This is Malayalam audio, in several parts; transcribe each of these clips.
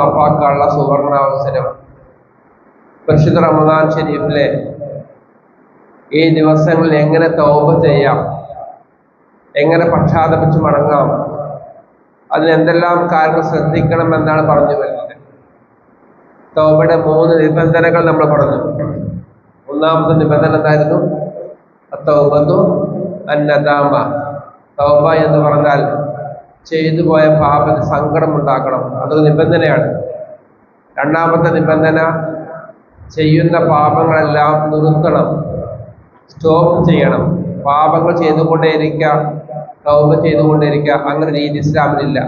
മാപ്പാക്കാനുള്ള സുവർണാവസരം. പരിശുദ്ധ റമദാൻ ഷരീഫിലെ ഈ ദിവസങ്ങളിൽ എങ്ങനെ തൗബ ചെയ്യാം? എങ്ങനെ പക്ഷാതപിച്ച് മടങ്ങാം? അതിനെന്തെല്ലാം കാര്യങ്ങൾ ശ്രദ്ധിക്കണം എന്നാണ് പറഞ്ഞു വരുന്നത്. തോപയുടെ മൂന്ന് നിബന്ധനകൾ നമ്മൾ പറഞ്ഞു. ഒന്നാമത്തെ നിബന്ധന എന്തായിരുന്നു? തൗബത്തു അന്നദാമ. തൗബ എന്ന് പറഞ്ഞാൽ ചെയ്തു പോയ പാപത്തിന് സങ്കടം ഉണ്ടാക്കണം. അതൊരു നിബന്ധനയാണ്. രണ്ടാമത്തെ നിബന്ധന ചെയ്യുന്ന പാപങ്ങളെല്ലാം നിർത്തണം. സ്റ്റോപ്പ് ചെയ്യണം. പാപങ്ങൾ ചെയ്തുകൊണ്ടേയിരിക്കുക തൗബ ചെയ്തുകൊണ്ടേയിരിക്കാം അങ്ങനെ രീതി ഇസ്ലാമിലില്ല.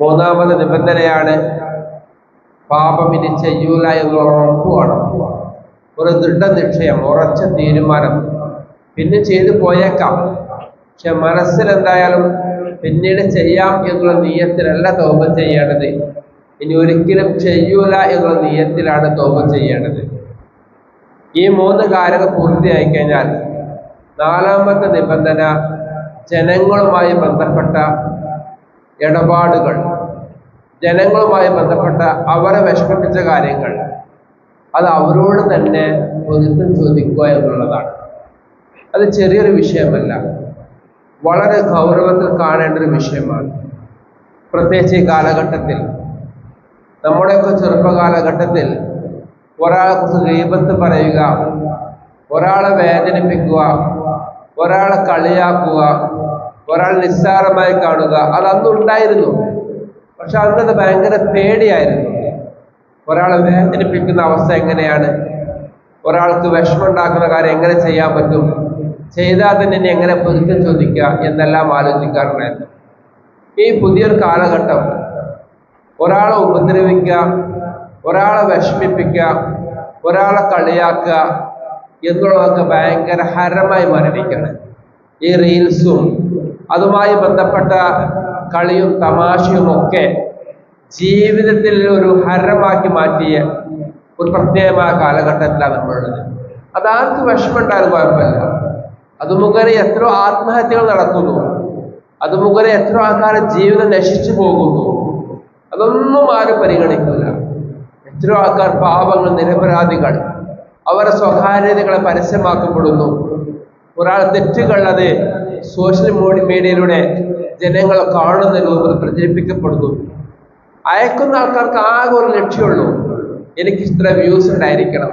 മൂന്നാമത്തെ നിബന്ധനയാണ് പാപം ഇനി ചെയ്യൂല എന്നുള്ള ഉറപ്പ് വേണം ഒരു ദൃഢനിശ്ചയം ഉറച്ച തീരുമാനം. പിന്നെ ചെയ്തു പോയേക്കാം. പക്ഷെ മനസ്സിൽ എന്തായാലും പിന്നീട് ചെയ്യാം എന്നുള്ള നീയത്തിലല്ല തോപ ചെയ്യേണ്ടത്. ഇനി ഒരിക്കലും ചെയ്യൂല എന്നുള്ള നീയത്തിലാണ് തോപ ചെയ്യേണ്ടത്. ഈ മൂന്ന് കാര്യങ്ങൾ പൂർത്തിയായി കഴിഞ്ഞാൽ നാലാമത്തെ നിബന്ധന ജനങ്ങളുമായി ബന്ധപ്പെട്ട ഇടപാടുകൾ ജനങ്ങളുമായി ബന്ധപ്പെട്ട അവരെ വിഷമിപ്പിച്ച കാര്യങ്ങൾ അത് അവരോട് തന്നെ പൊരുത്തം ചോദിക്കുക എന്നുള്ളതാണ്. അത് ചെറിയൊരു വിഷയമല്ല. വളരെ ഗൗരവത്തിൽ കാണേണ്ട ഒരു വിഷയമാണ്. പ്രത്യേകിച്ച് ഈ കാലഘട്ടത്തിൽ. നമ്മുടെയൊക്കെ ചെറുപ്പകാലഘട്ടത്തിൽ ഒരാളെ കുറിച്ച് ദൈവത്ത് പറയുക ഒരാളെ വേദനിപ്പിക്കുക ഒരാളെ കളിയാക്കുക ഒരാൾ നിസ്സാരമായി കാണുക അത് ഉണ്ടായിരുന്നു പക്ഷെ അന്നത് ഭയങ്കര പേടിയായിരുന്നു. ഒരാളെ വേദനിപ്പിക്കുന്ന അവസ്ഥ എങ്ങനെയാണ്? ഒരാൾക്ക് വിഷമമുണ്ടാക്കുന്ന കാര്യം എങ്ങനെ ചെയ്യാൻ പറ്റും? ചെയ്താൽ തന്നെ ഇനി എങ്ങനെ പൊരുത്തം ചോദിക്കുക എന്നെല്ലാം ആലോചിക്കാറുണ്ടായിരുന്നു ഈ പുതിയൊരു കാലഘട്ടം ഒരാളെ ഉപദ്രവിക്കുക ഒരാളെ വിഷമിപ്പിക്കുക ഒരാളെ കളിയാക്കുക എന്നുള്ളതൊക്കെ ഭയങ്കര ഹരമായി മരണിക്കണം ഈ റീൽസും അതുമായി ബന്ധപ്പെട്ട കളിയും തമാശയും ഒക്കെ ജീവിതത്തിൽ ഒരു ഹരമാക്കി മാറ്റിയ ഒരു പ്രത്യേകമായ കാലഘട്ടത്തിലാണ് നമ്മളുള്ളത്. അതാർക്ക് വിഷമമുണ്ടായാലും കുഴപ്പമില്ല. അത് മുഖേന എത്രയോ ആത്മഹത്യകൾ നടക്കുന്നു. അത് മുഖേന എത്രയോ ആൾക്കാരെ ജീവിതം നശിച്ചു പോകുന്നു. അതൊന്നും ആരും പരിഗണിക്കില്ല എത്രയോ ആൾക്കാർ പാപങ്ങൾ നിരപരാധികൾ അവരുടെ സ്വകാര്യതകളെ പരസ്യമാക്കപ്പെടുന്നു. ഒരാൾ തെറ്റുകൾ അത് സോഷ്യൽ മീഡിയയിലൂടെ ജനങ്ങൾ കാണുന്ന രൂപത്തിൽ പ്രചരിപ്പിക്കപ്പെടുന്നു. അയക്കുന്ന ആൾക്കാർക്ക് ആകെ ഒരു ലക്ഷ്യമുള്ളൂ എനിക്ക് ഇത്ര വ്യൂസ് ഉണ്ടായിരിക്കണം.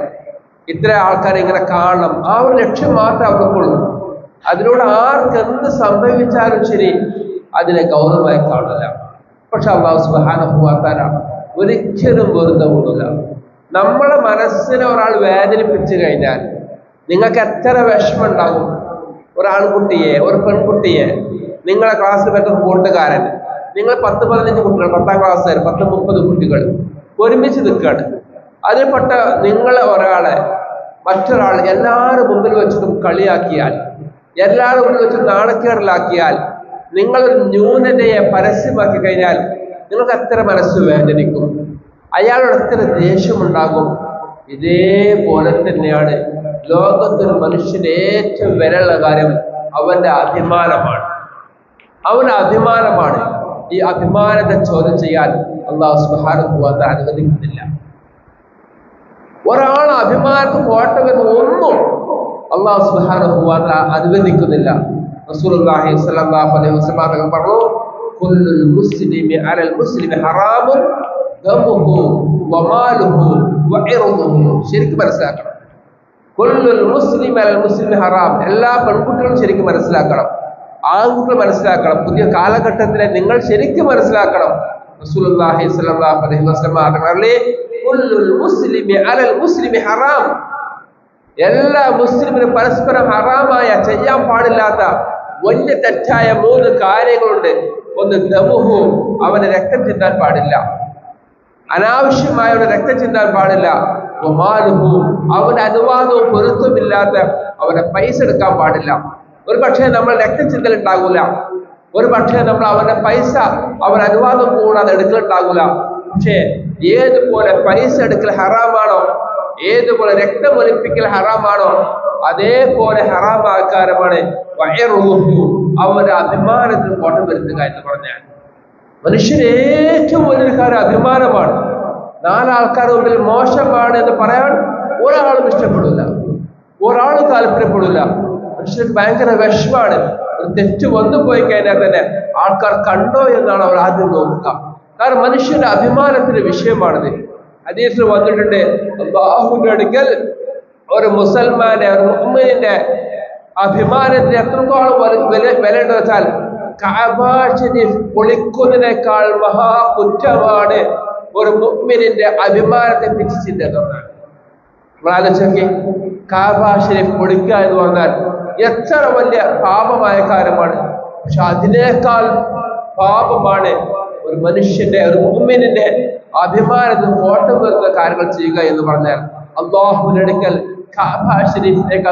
ഇത്ര ആൾക്കാരെ ഇങ്ങനെ കാണണം. ആ ഒരു ലക്ഷ്യം മാത്രമേ അവർക്കുള്ളൂ. അതിലൂടെ ആർക്ക് എന്ത് സംഭവിച്ചാലും ശരി അതിനെ ഗൗരവമായി കാണില്ല പക്ഷെ അള്ളാഹു സുബാന ഒരിക്കലും വെറുതെ കൊണ്ടില്ല നമ്മളെ മനസ്സിനെ ഒരാൾ വേദനിപ്പിച്ചു കഴിഞ്ഞാൽ നിങ്ങൾക്ക് എത്ര വിഷമം ഉണ്ടാകും. ഒരാൺകുട്ടിയെ ഒരു പെൺകുട്ടിയെ നിങ്ങളെ ക്ലാസ്സിൽ പറ്റുന്ന കൂട്ടുകാരൻ നിങ്ങൾ പത്ത് പതിനഞ്ച് കുട്ടികൾ പത്താം ക്ലാസ്സുകാർ പത്ത് മുപ്പത് കുട്ടികൾ ഒരുമിച്ച് നിൽക്കുകയാണ്. അതിൽപ്പെട്ട നിങ്ങളെ ഒരാളെ മറ്റൊരാൾ എല്ലാവരും മുമ്പിൽ വെച്ചിട്ടും കളിയാക്കിയാൽ എല്ലാവരും കൂടി വെച്ച് നാണക്കേടിലാക്കിയാൽ നിങ്ങളൊരു ന്യൂനതയെ പരസ്യമാക്കി കഴിഞ്ഞാൽ നിങ്ങൾക്ക് എത്ര മനസ്സ് വേദനിക്കും. അയാളോട് എത്ര ദേഷ്യമുണ്ടാകും. ഇതേപോലെ തന്നെയാണ് ലോകത്തൊരു മനുഷ്യന് ഏറ്റവും വിലയുള്ള കാര്യം അവന്റെ അഭിമാനമാണ്. അവന്റെ അഭിമാനമാണ്. ഈ അഭിമാനത്തെ ചോദ്യം ചെയ്യാൻ അള്ളാഹു സുബാനുഭവത്തെ അനുവദിക്കുന്നില്ല. ഒരാൾ അഭിമാനത്ത് കോട്ട വരുന്ന ഒന്നും അള്ളാഹു സുബാനുഭവത്തെ അനുവദിക്കുന്നില്ല. റസൂലുള്ളാഹി സ്വല്ലല്ലാഹു അലൈഹി വസല്ലം പറഞ്ഞു കുല്ലുൽ മുസ്ലിമി അലൽ മുസ്ലിമി ഹറാമുൻ ദമുഹു വമാലുഹു വഇർദുഹു ശരിക്കും മനസ്സിലാക്കണം. കുല്ലുൽ മുസ്ലിമി അലൽ മുസ്ലിമി ഹറാം. എല്ലാ പെൺകുട്ടികളും ശരിക്കും മനസ്സിലാക്കണം. ആൺകുട്ടികൾ മനസ്സിലാക്കണം. പുതിയ കാലഘട്ടത്തിലെ നിങ്ങൾ ശരിക്കും മനസ്സിലാക്കണം. റസൂലുള്ളാഹി സ്വല്ലല്ലാഹു അലൈഹി വസല്ലം പറഞ്ഞില്ലേ കുല്ലുൽ മുസ്ലിമി അലൽ മുസ്ലിമി ഹറാം. എല്ലാ മുസ്ലിമിനും പരസ്പരം ഹറാമായ ചെയ്യാൻ പാടില്ലാത്ത വലിയ തെറ്റായ മൂന്ന് കാര്യങ്ങളുണ്ട്. ഒന്ന് ദമുഹു അവന് രക്തം ചിന്താൻ പാടില്ല. അനാവശ്യമായ ഒരു രക്തം ചിന്താൻ പാടില്ല. ഒമാലുഹു അവന് അനുവാദവും പൊരുത്തമില്ലാത്ത അവനെ പൈസ എടുക്കാൻ പാടില്ല. ഒരു പക്ഷേ നമ്മൾ രക്തം ചിന്തൽ ഉണ്ടാകൂല. ഒരു പക്ഷേ നമ്മൾ അവന്റെ പൈസ അവൻ അനുവാദം കൂടാതെ എടുക്കലുണ്ടാകൂല പക്ഷേ ഏതുപോലെ പൈസ എടുക്കൽ ഹറാമാണോ ഏതുപോലെ രക്തമൊലിപ്പിക്കൽ ഹറാമാണോ അതേപോലെ ഹറാമാക്കാരമാണ് അവരുടെ അവന്റെ അഭിമാനത്തിൽ കോട്ടം വരുത്തുക എന്ന് പറഞ്ഞാൽ. മനുഷ്യന് ഏറ്റവും വലിയൊരു കാര്യം അഭിമാനമാണ്. നാലാൾക്കാർ മുമ്പിൽ മോശമാണ് എന്ന് പറയാൻ ഒരാളും ഇഷ്ടപ്പെടില്ല. ഒരാളും താല്പര്യപ്പെടില്ല. മനുഷ്യർക്ക് ഭയങ്കര വിഷമാണ്. ഒരു തെറ്റ് വന്നു പോയി കഴിഞ്ഞാൽ തന്നെ ആൾക്കാർ കണ്ടോ എന്നാണ് അവർ ആദ്യം നോക്കുക. കാരണം മനുഷ്യന്റെ അഭിമാനത്തിന്റെ വിഷയമാണിത്. ഹദീസിൽ വന്നിട്ടുണ്ട്. അള്ളാഹുവിന്റെ അടുക്കൽ ഒരു മുസൽമാന്റെ ഒരു മുഹമ്മദിന്റെ അഭിമാനത്തിന് എത്രത്തോളം വല വില വിലയുണ്ട് വെച്ചാൽ കഅബ ശരീഫ് പൊളിക്കുന്നതിനേക്കാൾ മഹാകുറ്റമാണ് ഒരു മുഅ്മിനിന്റെ അഭിമാനത്തെ പിടിച്ചില്ല നമ്മൾ ഷരീഫ് പൊളിക്കുക എന്ന് പറഞ്ഞാൽ എത്ര വലിയ പാപമായ കാര്യമാണ്. പക്ഷെ അതിനേക്കാൾ പാപമാണ് ഒരു മനുഷ്യന്റെ ഒരു മുഹമ്മിനിന്റെ അഭിമാനത്തിന് ഫോട്ടോ വരുന്ന കാര്യങ്ങൾ ചെയ്യുക എന്ന് പറഞ്ഞാൽ അള്ളാഹുവിന്റെ അടുക്കൽ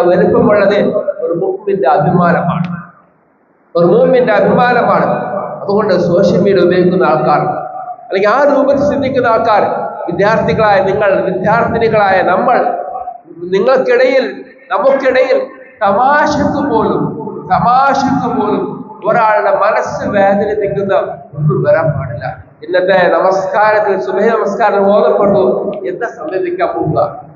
വലുപ്പമുള്ളത് ഒരു മുമ്പിന്റെ അഭിമാനമാണ്. ഒരു മൂമിന്റെ അഭിമാനമാണ്. അതുകൊണ്ട് സോഷ്യൽ മീഡിയ ഉപയോഗിക്കുന്ന ആൾക്കാർ അല്ലെങ്കിൽ ആ രൂപത്തിൽ ചിന്തിക്കുന്ന ആൾക്കാർ വിദ്യാർത്ഥികളായ നിങ്ങൾ വിദ്യാർത്ഥിനികളായ നമ്മൾ നിങ്ങൾക്കിടയിൽ നമുക്കിടയിൽ തമാശക്ക് പോലും തമാശക്ക് പോലും ഒരാളുടെ മനസ്സ് വേദനിപ്പിക്കുന്ന ഒന്നും വരാൻ പാടില്ല. ഇന്നത്തെ നമസ്കാരത്തിൽ സുബഹ നമസ്കാരം ബോധപ്പെട്ടു എന്താ സംഭവിക്കാൻ പോവുക?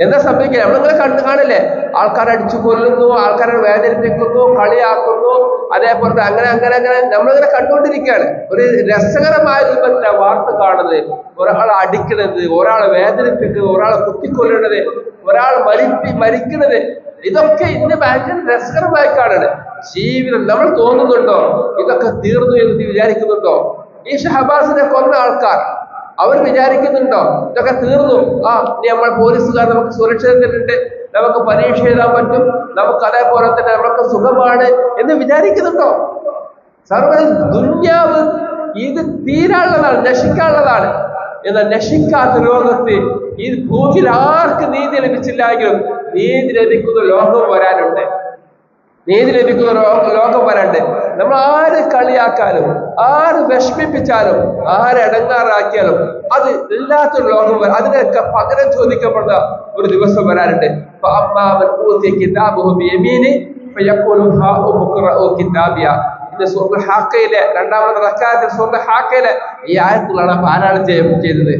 എന്താ സംഭവിക്കുക നമ്മളിങ്ങനെ കണ്ടു കാണില്ലേ? ആൾക്കാരെ അടിച്ചു കൊല്ലുന്നു ആൾക്കാരെ വേദനിപ്പിക്കുന്നു കളിയാക്കുന്നു അതേപോലെ അങ്ങനെ അങ്ങനെ അങ്ങനെ. നമ്മളിങ്ങനെ കണ്ടുകൊണ്ടിരിക്കുകയാണ്. ഒരു രസകരമായ രൂപത്തിലെ വാർത്ത കാണുന്നത്. ഒരാളെ അടിക്കുന്നത് ഒരാളെ വേദനിപ്പിക്കുന്നത് ഒരാളെ കുത്തിക്കൊല്ലണത് ഒരാൾ മരിപ്പി മരിക്കുന്നത് ഇതൊക്കെ ഇന്ന് ഭയങ്കര രസകരമായി കാണുന്നത്. ജീവിതം നമ്മൾ തോന്നുന്നുണ്ടോ? ഇതൊക്കെ തീർന്നു എന്ന് വിചാരിക്കുന്നുണ്ടോ? ഈ ഷഹബാസിനെ കൊന്ന ആൾക്കാർ അവർ വിചാരിക്കുന്നുണ്ടോ? ഇതൊക്കെ തീർന്നു. ആ ഇനി നമ്മൾ പോലീസുകാർ നമുക്ക് സുരക്ഷ തന്നിട്ടുണ്ട്. നമുക്ക് പരീക്ഷ എഴുതാൻ പറ്റും. നമുക്ക് അതേപോലെ തന്നെ നമുക്ക് സുഖമാണ് എന്ന് വിചാരിക്കുന്നുണ്ടോ? സർവ ദുന്യാവ് ഇത് തീരാനുള്ളതാണ് നശിക്കാനുള്ളതാണ്. എന്നാൽ നശിക്കാത്ത ലോകത്ത് ഈ ഭൂമിയിൽ ആർക്ക് നീതി ലഭിച്ചില്ലെങ്കിലും നീതി ലഭിക്കുന്ന ലോകം വരാനുണ്ട്. നീതി ലഭിക്കുന്ന ലോകം വരണ്ട് നമ്മൾ ആര് കളിയാക്കാനും ആര് വിഷമിപ്പിച്ചാലും ആര് ഇടങ്ങാറാക്കിയാലും അത് ഇല്ലാത്തൊരു ലോകം വരും അതിനൊക്കെ പകരം ചോദിക്കപ്പെടുന്ന ഒരു ദിവസം വരാനുണ്ട് ഇന്ന് ഈ ആയത്തിലാണ് പാരായണം ചെയ്തത്.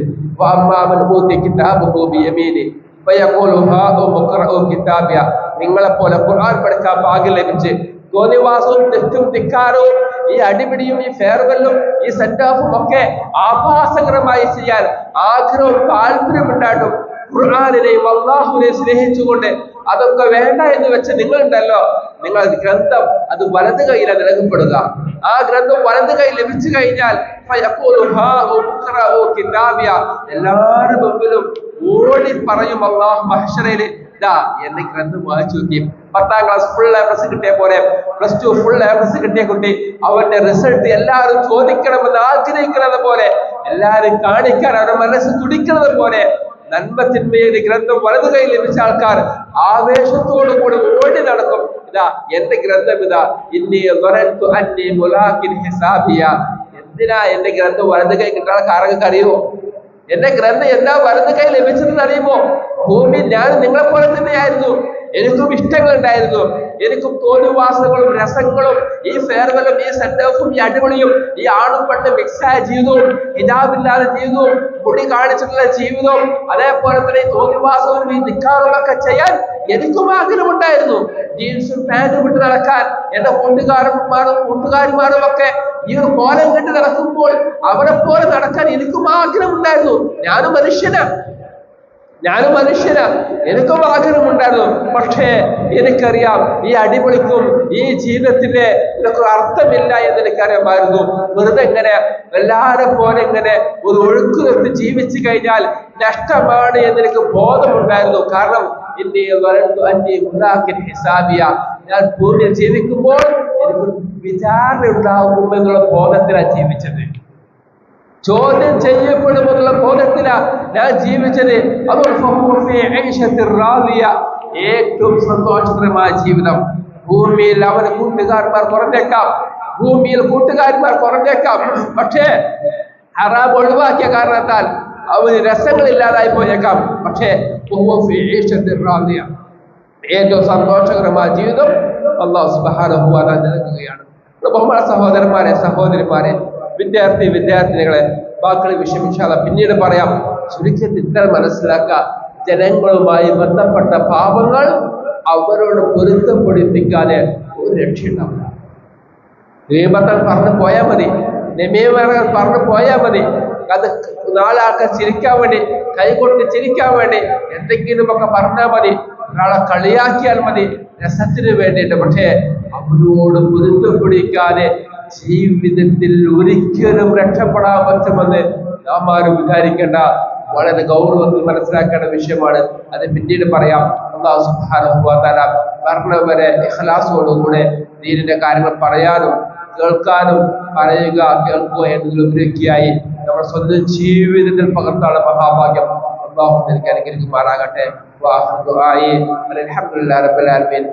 കിതാബിയ. നിങ്ങളെപ്പോലെ ഖുർആൻ പഠിച്ച ഭാഗ്യം ലഭിച്ച് തോന്നിവാസവും തെറ്റും ധിക്കാരവും ഈ അടിപിടിയും ഈ ഫെയർവെല്ലും ഈ സെറ്റ് ഓഫും ഒക്കെ ആഭാസകരമായി ചെയ്യാൻ ആഗ്രഹവും താല്പര്യമുണ്ടായിട്ടും ഖുർആാനിനെയും അള്ളാഹുവിനെയും സ്നേഹിച്ചുകൊണ്ട് അതൊക്കെ വേണ്ട എന്ന് വെച്ച് നിങ്ങളുണ്ടല്ലോ. നിങ്ങൾ ഗ്രന്ഥം അത് വലത് കൈയിലാണ് നൽകപ്പെടുക ആ ഗ്രന്ഥം വലത് കൈ ലഭിച്ചു കഴിഞ്ഞാൽ എല്ലാവരുടെ മുമ്പിലും ഓടി പറയും അള്ളാഹു മഹ്ഷറയിൽ ഇതാ എന്റെ ഗ്രന്ഥം വായിച്ചു നോക്കി. പത്താം ക്ലാസ് ഫുൾ എ കിട്ടിയ പോലെ പ്ലസ് ടു ഫുൾ എ കിട്ടിയ കുട്ടി അവന്റെ റിസൾട്ട് എല്ലാവരും ചോദിക്കണമെന്ന് ആഗ്രഹിക്കുന്നത് പോലെ എല്ലാവരും കാണിക്കാൻ അവരുടെ മനസ്സ് തുടിക്കുന്നത് പോലെ നന്മത്തിന്മയുടെ ഗ്രന്ഥം വലതു കൈ ലഭിച്ച ആൾക്കാർ ആവേശത്തോടു കൂടി ഓടി നടക്കും. ഇതാ എന്റെ ഗ്രന്ഥം ഇതാ. ഇന്നി അന്നി മുലാഖിൻ ഹിസാബിയ. എന്തിനാ എന്റെ ഗ്രന്ഥം വലതു കൈ കിട്ടാൻ കാരണങ്ങൾക്ക് അറിയുമോ എന്റെ ഗ്രന്ഥം എന്താ വലതു കൈ ലഭിച്ചതെന്ന് അറിയുമോ? ഭൂമി ഞാൻ നിങ്ങളെ പോലെ തന്നെയായിരുന്നു. എനിക്കും ഇഷ്ടങ്ങൾ ഉണ്ടായിരുന്നു എനിക്കും തോന്നുവാസങ്ങളും രസങ്ങളും ഈ ഫെയർവെല്ലും ഈ സെന്റോഫും ഈ അടിപൊളിയും ഈ ആണും പെണ്ണും മിക്സായ ജീവിതവും ഹിജാബില്ലാതെ ജീവിതവും മുടി കാണിച്ചിട്ടുള്ള ജീവിതവും അതേപോലെ തന്നെ ഈ തോന്നിവാസവും ഈ നിക്കാറും ഒക്കെ ചെയ്യാൻ എനിക്കും ആഗ്രഹമുണ്ടായിരുന്നു. ജീൻസും പാന്റും ഇട്ട് നടക്കാൻ എന്റെ കൂട്ടുകാരന്മാരും കൂട്ടുകാരിമാരും ഒക്കെ ഈ ഒരു കോലം കെട്ടി നടക്കുമ്പോൾ അവരെ പോലെ നടക്കാൻ എനിക്കും ആഗ്രഹമുണ്ടായിരുന്നു. ഞാനും മനുഷ്യനാണ് ഞാനും മനുഷ്യനാ എനിക്കും ആഗ്രഹമുണ്ടായിരുന്നു. പക്ഷേ എനിക്കറിയാം ഈ അടിപൊളിക്കും ഈ ജീവിതത്തിന്റെ എനിക്ക് അർത്ഥമില്ല എന്ന് എനിക്കറിയാമായിരുന്നു. വെറുതെ ഇങ്ങനെ എല്ലാരെ പോലെ ഇങ്ങനെ ഒരു ഒഴുക്ക് നിർത്തി ജീവിച്ചു കഴിഞ്ഞാൽ നഷ്ടമാണ് എന്ന് എനിക്ക് ബോധമുണ്ടായിരുന്നു. കാരണം ഇന്ത്യ അന്യ ഉണ്ടാക്കി ഹിസാബിയ. ഞാൻ ഭൂമിയിൽ ജീവിക്കുമ്പോൾ എനിക്ക് വിചാരണ ഉണ്ടാകും എന്നുള്ള ബോധത്തിലാണ് ജീവിച്ചത്. ചോദ്യം ചെയ്യപ്പെടുമെന്നുള്ള ബോധത്തിലാ ഞാൻ ജീവിച്ചത്. ഏറ്റവും സന്തോഷകരമായ ജീവിതം ഭൂമിയിൽ അവന് കൂട്ടുകാരന്മാർ കുറഞ്ഞേക്കാം ഭൂമിയിൽ കൂട്ടുകാരന്മാർ കുറഞ്ഞേക്കാം പക്ഷേ ഹറാബ് ഒഴിവാക്കിയ കാരണത്താൽ അവന് രസങ്ങളില്ലാതായി പോയേക്കാം പക്ഷേ. ഏറ്റവും സന്തോഷകരമായ ജീവിതം അള്ളാഹു തആല നൽകുകയാണ് ബഹുമാന സഹോദരന്മാരെ സഹോദരിമാരെ വിദ്യാർത്ഥി വിദ്യാർത്ഥിനികളെ വാക്കുകൾ വിഷമിച്ചാല പിന്നീട് പറയാം. ചുരുക്കത്തിൽ മനസ്സിലാക്കുക. ജനങ്ങളുമായി ബന്ധപ്പെട്ട പാപങ്ങൾ അവരോട് പൊരുത്തപ്പെടുപ്പിക്കാതെ ഒരു രക്ഷയുണ്ടാവില്ല. പറഞ്ഞു പോയാൽ മതി. പറഞ്ഞു പോയാൽ മതി. അത് നാലാൾക്ക് ചിരിക്കാൻ വേണ്ടി കൈകൊട്ടി ചിരിക്കാൻ വേണ്ടി എന്തെങ്കിലുമൊക്കെ പറഞ്ഞാൽ മതി. ഒരാളെ കളിയാക്കിയാൽ മതി. രസത്തിന് വേണ്ടിയിട്ട് പക്ഷേ അവരോട് പൊരുത്തപ്പെടിക്കാതെ ജീവിതത്തിൽ ഒരിക്കലും രക്ഷപ്പെടാൻ പറ്റുമെന്ന് നാം ആരും വിചാരിക്കേണ്ട. വളരെ ഗൗരവത്തിൽ മനസ്സിലാക്കേണ്ട വിഷയമാണ്. അത് പിന്നീട് പറയാം. അള്ളാഹു തആല മരണവരെ ഇഖ്ലാസോടുകൂടെ ദീനിന്റെ കാര്യങ്ങൾ പറയാനും കേൾക്കാനും പറയുക കേൾക്കുക എന്നതിലുപരിയൊക്കെയായി നമ്മുടെ സ്വന്തം ജീവിതത്തിൽ പകർത്താണ് മഹാഭാഗ്യം അള്ളാഹു അനുഗ്രഹിക്കുമാറാകട്ടെ. വാഹു ദുആഇ അൽഹംദുലില്ലാഹി റബ്ബിൽ ആലമീൻ.